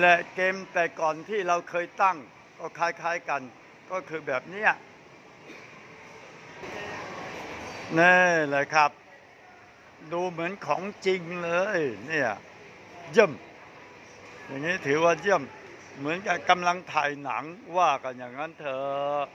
แหละเกมแต่ก่อนที่เราเคยตั้ง ก็คล้ายๆกัน ก็คือแบบเนี้ยนี่แหละครับ ดูเหมือนของจริงเลยเนี่ยเยี่ยมอย่างนี้ถือว่าเยี่ยม เหมือนกับกำลังถ่ายหนังว่ากันอย่างนั้นเถอะอะ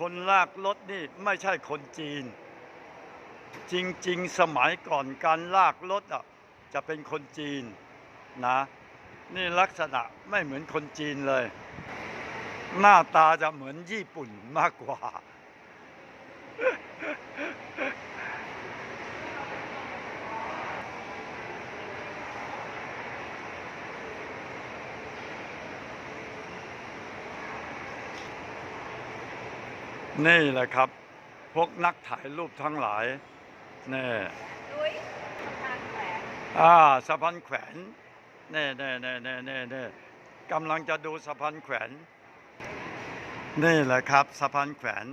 คนลากรถนี่ไม่ใช่คนจีน จริงๆ สมัยก่อนการลากรถอะจะเป็นคนจีนนะ นี่ลักษณะไม่เหมือนคนจีนเลย หน้าตาจะเหมือนญี่ปุ่นมากกว่า นี่แหละครับ พวกนักถ่ายรูปทั้งหลายนี่ดุยทางแขวนอ่าสะพานแขวนเน่เน่เน่เน่เน่เน่กำลังจะดูสะพานแขวนนี่แหละครับสะพานแขวน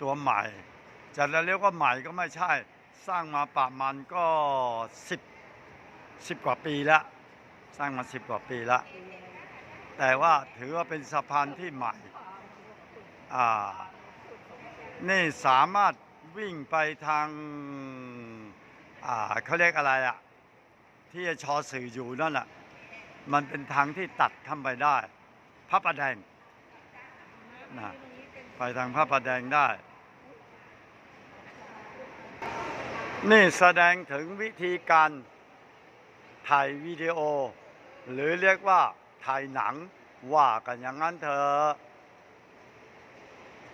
ตัวใหม่จะเรียกว่าใหม่ก็ไม่ใช่ สร้างมาประมาณก็สิบสิบกว่าปีแล้วสร้างมาสิบกว่าปีแล้วแต่ว่าถือว่าเป็นสะพานที่ใหม่อ่า นี่สามารถวิ่งไปทางอ่าเขาเรียกอะไรอะที่ชอสื่ออยู่นั่นอะมันเป็นทางที่ตัดเข้าไปได้พระประแดงนะไปทางพระประแดงได้ นี่แสดงถึงวิธีการถ่ายวิดีโอ หรือเรียกว่าถ่ายหนังว่ากันอย่างนั้นเถอะ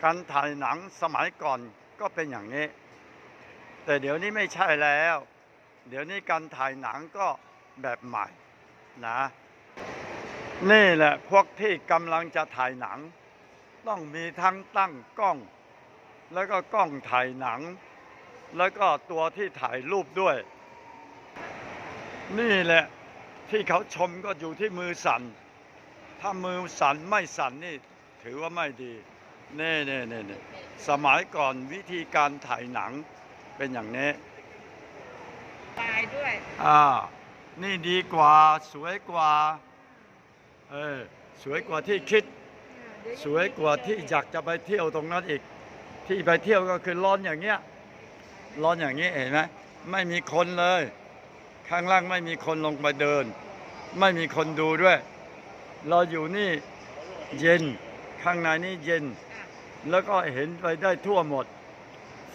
การถ่ายหนังสมัยก่อนก็เป็นอย่างนี้ แต่เดี๋ยวนี้ไม่ใช่แล้ว เดี๋ยวนี้การถ่ายหนังก็แบบใหม่นะนี่แหละพวกที่กำลังจะถ่ายหนัง ต้องมีทั้งตั้งกล้อง แล้วก็กล้องถ่ายหนัง แล้วก็ตัวที่ถ่ายรูปด้วย นี่แหละที่เขาชมก็อยู่ที่มือสั่นถ้ามือสั่นไม่สั่นนี่ถือว่าไม่ดี เน่เน่เน่เน่สมัยก่อนวิธีการถ่ายหนังเป็นอย่างนี้ตายด้วย อ่า นี่ดีกว่าสวยกว่า เออ สวยกว่าที่คิด สวยกว่าที่อยากจะไปเที่ยวตรงนั้นอีก ที่ไปเที่ยวก็คือร้อนอย่างเงี้ย ร้อนอย่างนี้เห็นไหมไม่มีคนเลย ข้างล่างไม่มีคนลงไปเดิน ไม่มีคนดูด้วย เราอยู่นี่เย็น ข้างในนี่เย็น แล้วก็เห็นไปได้ทั่วหมด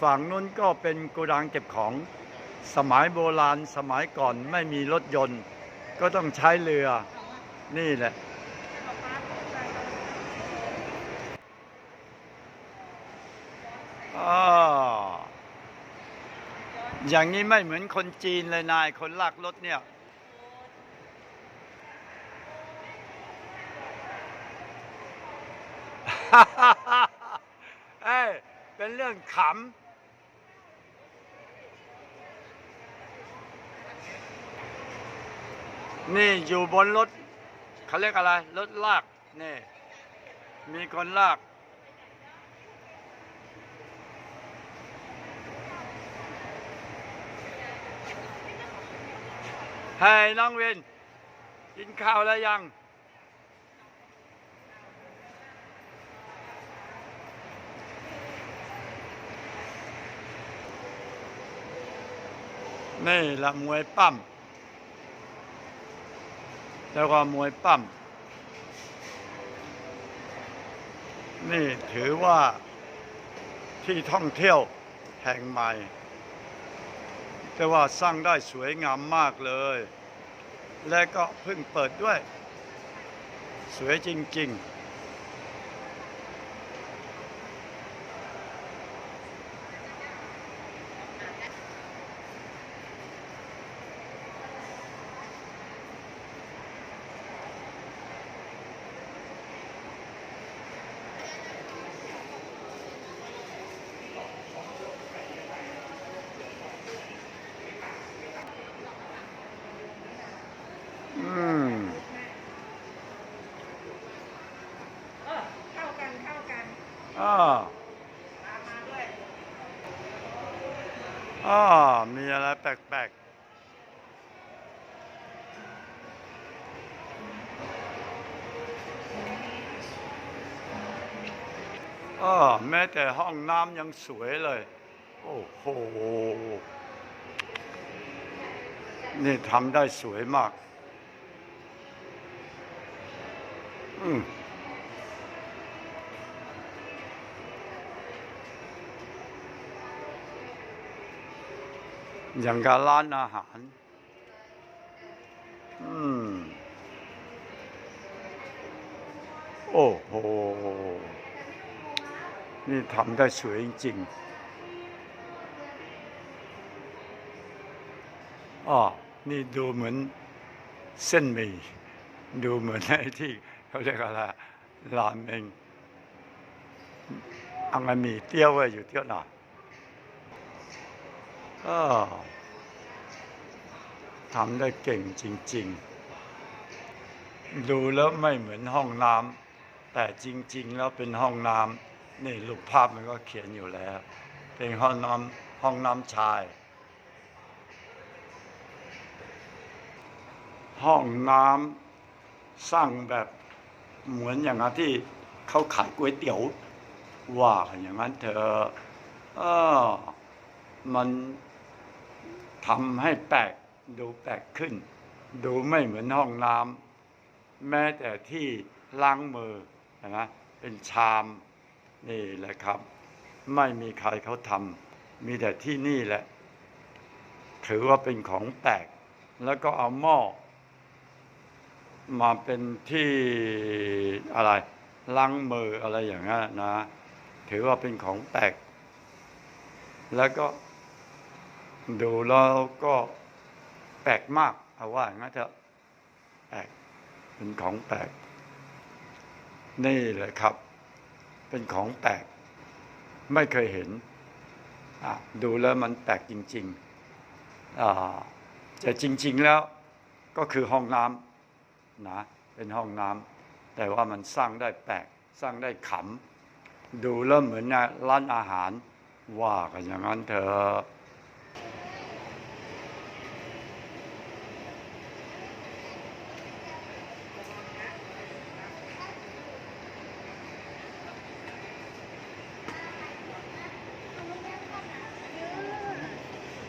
ฝั่งนู้นก็เป็นโกดังเก็บของ สมัยโบราณสมัยก่อนไม่มีรถยนต์ ก็ต้องใช้เรือนี่แหละอาอย่างนี้ไม่เหมือนคนจีนเลยนายคนลากรถเนี่ย ขำ นี่อยู่บนรถเขาเรียกอะไร รถลาก นี่ มีคนลากให้น้องเวนกินข้าวแล้วยัง นี่ละมวยปั้มแล้วก็มวยปั้มนี่ถือว่าที่ท่องเที่ยวแห่งใหม่ แต่ว่าสร้างได้สวยงามมากเลย และก็เพิ่งเปิดด้วย สวยจริง ๆ อืม เออเข้ากันเข้ากัน อ่า ตามมาด้วย อ่า มีอะไรแปลกๆอ่าแม้แต่ห้องน้ำยังสวยเลย โอ้โห นี่ทำได้สวยมาก อืม อย่างกับร้านอาหาร อืม โอ้โห นี่ทำได้สวยจริงๆอ๋อนี่ดูเหมือนเส้นหมี่ ดูเหมือนไอ้ที่เขาเรียกอะไรรามเองอังมีเตี้ยวไว้อยู่เที่ยวหน่อย ก็ทำได้เก่งจริง ๆ ดูแล้วไม่เหมือนห้องน้ำแต่จริง ๆ แล้วเป็นห้องน้ำนี่รูปภาพมันก็เขียนอยู่แล้ว เป็นห้องน้ำห้องน้ำชาย ห้องน้ำสร้างแบบเหมือนอย่างนั้นที่เขาขายก๋วยเตี๋ยวว่าอย่างนั้นเถอะเออมัน ทำให้แปลกดูแปลกขึ้น ดูไม่เหมือนห้องน้ำแม้แต่ที่ล้างมือนะเป็นชามนี่แหละครับ ไม่มีใครเขาทำมีแต่ที่นี่แหละ ถือว่าเป็นของแปลก แล้วก็เอาหม้อมาเป็นที่อะไรล้างมืออะไรอย่างนั้นนะ ถือว่าเป็นของแปลก แล้วก็ ดูแล้วก็แปลกมากเอาว่าอย่างนั้นเถอะแปลกเป็นของแปลก นี่แหละครับ เป็นของแปลก ไม่เคยเห็น ดูแล้วมันแปลกจริงๆแต่จริง ๆแล้วก็คือห้องน้ำนะเป็นห้องน้ำแต่ว่ามันสร้างได้แปลก สร้างได้ขำดูแล้วเหมือนร้านอาหาร ว่ากันอย่างนั้นเถอะ